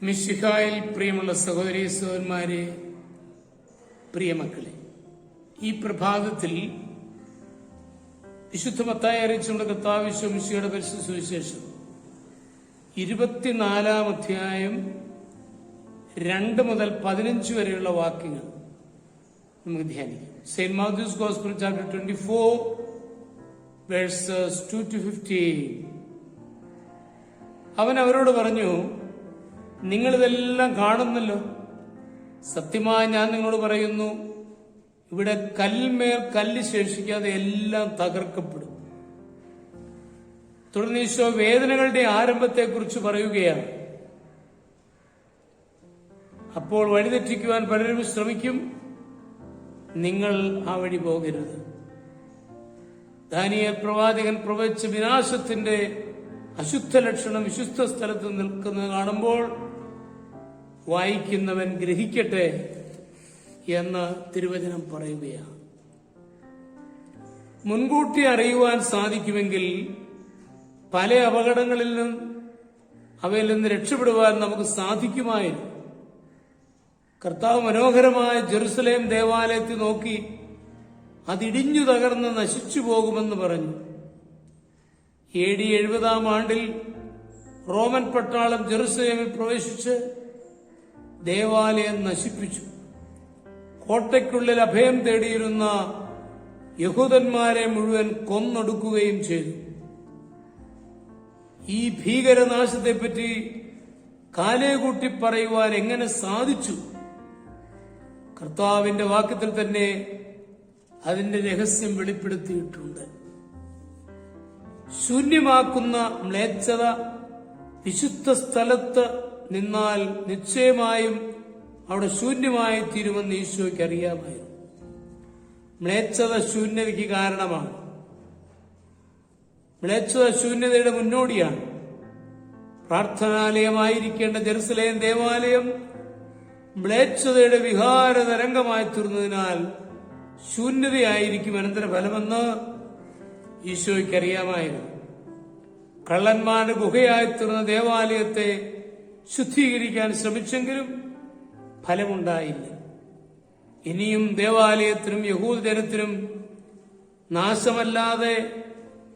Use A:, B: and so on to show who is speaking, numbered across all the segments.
A: മിശിഹായിൽ പ്രിയമുള്ള സഹോദരി സഹോദരന്മാരെ പ്രിയമക്കളെ ഈ പ്രഭാതത്തിൽ വിശുദ്ധ മത്തായി അറിയിച്ചുകൊണ്ട് കർത്താവ് മിഷിയുടെ പരിശുദ്ധ സുവിശേഷം ഇരുപത്തിനാലാം അധ്യായം രണ്ട് മുതൽ പതിനഞ്ച് വരെയുള്ള വാക്യങ്ങൾ നമുക്ക് ധ്യാനിക്കാം. Saint Matthew's gospel chapter twenty four verses two to fifteen അവൻ അവരോട് പറഞ്ഞു നിങ്ങളിതെല്ലാം കാണുന്നല്ലോ. സത്യമായി ഞാൻ നിങ്ങളോട് പറയുന്നു ഇവിടെ കൽമേൽ കല്ല് ശേഷിക്കാതെ എല്ലാം തകർക്കപ്പെടും. തുടർന്ന് ഈശോ വേദനകളുടെ ആരംഭത്തെക്കുറിച്ച് പറയുകയാണ്. അപ്പോൾ വഴിതെറ്റിക്കുവാൻ പലരും ശ്രമിക്കും. നിങ്ങൾ ആ വഴി പോകരുത്. ദാനിയൽ പ്രവാചകൻ പ്രവചിച്ച വിനാശത്തിന്റെ അശുദ്ധ ലക്ഷണം വിശുദ്ധ സ്ഥലത്ത് നിൽക്കുന്നത് കാണുമ്പോൾ വായിക്കുന്നവൻ ഗ്രഹിക്കട്ടെ എന്ന് തിരുവചനം പറയുകയാണ്. മുൻകൂട്ടി അറിയുവാൻ സാധിക്കുമെങ്കിൽ പല അപകടങ്ങളിൽ നിന്നും അവയിൽ നിന്ന് രക്ഷപ്പെടുവാൻ നമുക്ക് സാധിക്കുമായിരുന്നു. കർത്താവ് മനോഹരമായ ജെറുസലേം ദേവാലയത്തിൽ നോക്കി അതിടിഞ്ഞു തകർന്ന് നശിച്ചു പോകുമെന്ന് പറഞ്ഞു. എ ഡി എഴുപതാം ആണ്ടിൽ റോമൻ പട്ടാളം ജെറുസലേമിൽ പ്രവേശിച്ച് ദേവാലയം നശിപ്പിച്ചു. കോട്ടയ്ക്കുള്ളിൽ അഭയം തേടിയിരുന്ന യഹൂദന്മാരെ മുഴുവൻ കൊന്നൊടുക്കുകയും ചെയ്തു. ഈ ഭീകരനാശത്തെപ്പറ്റി കാലേകൂട്ടി പറയുവാൻ എങ്ങനെ സാധിച്ചു? കർത്താവിന്റെ വാക്യത്തിൽ തന്നെ അതിന്റെ രഹസ്യം വെളിപ്പെടുത്തിയിട്ടുണ്ട്. ശൂന്യമാക്കുന്ന മ്ലേച്ഛത വിശുദ്ധ സ്ഥലത്ത് നിന്നാൽ നിശ്ചയമായും അവിടെ ശൂന്യമായി തീരുമെന്ന് ഈശോയ്ക്ക് അറിയാമായിരുന്നു. മ്ലേച്ഛത ശൂന്യതയ്ക്ക് കാരണമാണ്. മ്ലേച്ഛത ശൂന്യതയുടെ മുന്നോടിയാണ്. പ്രാർത്ഥനാലയമായിരിക്കേണ്ട ജെറുസലേം ദേവാലയം മ്ലേച്ഛതയുടെ വിഹാര തരംഗമായി തീർന്നതിനാൽ ശൂന്യതയായിരിക്കും അനന്തരഫലമെന്ന് ഈശോയ്ക്ക് അറിയാമായിരുന്നു. കള്ളന്മാരുടെ ഗുഹയായി തീർന്ന ദേവാലയത്തെ ശുദ്ധീകരിക്കാൻ ശ്രമിച്ചെങ്കിലും ഫലമുണ്ടായില്ല. ഇനിയും ദേവാലയത്തിനും യഹൂദനത്തിനും നാശമല്ലാതെ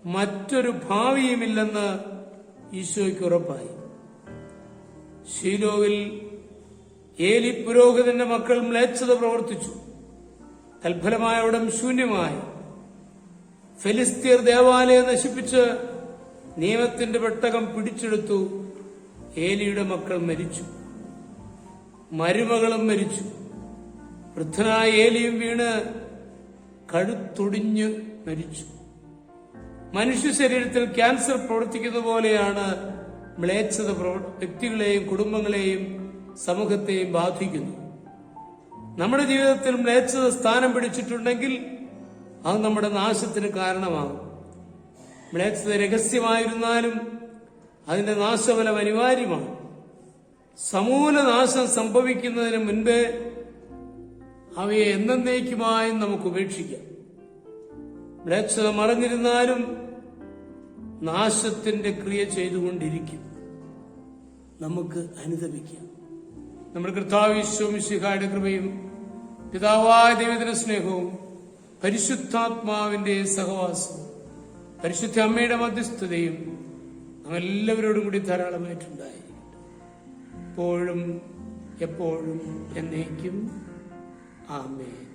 A: മറ്റൊരു ഭാവിയുമില്ലെന്ന് ഈശോയ്ക്ക് ഉറപ്പായി. ഷീലോവിൽ ഏലി പുരോഹിതന്റെ മക്കൾ മ്ലേച്ഛത പ്രവർത്തിച്ചു. തൽഫലമായ അവിടം ശൂന്യമായി. ഫെലിസ്തീർ ദേവാലയം നശിപ്പിച്ച് നിയമത്തിന്റെ പെട്ടകം പിടിച്ചെടുത്തു. ഏലിയുടെ മക്കൾ മരിച്ചു. മരുമകളും മരിച്ചു. വൃദ്ധനായ ഏലിയും വീണ് കഴുത്തൊടിഞ്ഞ് മരിച്ചു. മനുഷ്യ ശരീരത്തിൽ ക്യാൻസർ പ്രവർത്തിക്കുന്ന പോലെയാണ് മ്ലേച്ഛത വ്യക്തികളെയും കുടുംബങ്ങളെയും സമൂഹത്തെയും ബാധിക്കുന്നു നമ്മുടെ ജീവിതത്തിൽ മ്ലേച്ഛത സ്ഥാനം പിടിച്ചിട്ടുണ്ടെങ്കിൽ അത് നമ്മുടെ നാശത്തിന് കാരണമാകും. മ്ലേച്ഛത രഹസ്യമായിരുന്നാലും അതിന്റെ നാശഫലം അനിവാര്യമാണ്. സമൂല നാശം സംഭവിക്കുന്നതിന് മുൻപേ അവയെ എന്നേക്കുമായും നമുക്ക് ഉപേക്ഷിക്കാം. മ്ലേച്ഛത മറഞ്ഞിരുന്നാലും നാശത്തിന്റെ ക്രിയ ചെയ്തുകൊണ്ടിരിക്കും. നമുക്ക് അനുദപിക്കാം. നമ്മുടെ കർത്താവിശ്വമിശിഹായുടെ കൃപയും പിതാവായ ദൈവത്തിന്റെ സ്നേഹവും പരിശുദ്ധാത്മാവിന്റെ സഹവാസവും പരിശുദ്ധ അമ്മയുടെ മധ്യസ്ഥതയും നാം എല്ലാവരോടും കൂടി ധാരാളമായിട്ടുണ്ടായി. എപ്പോഴും എപ്പോഴും എന്നേക്കും. ആമേൻ.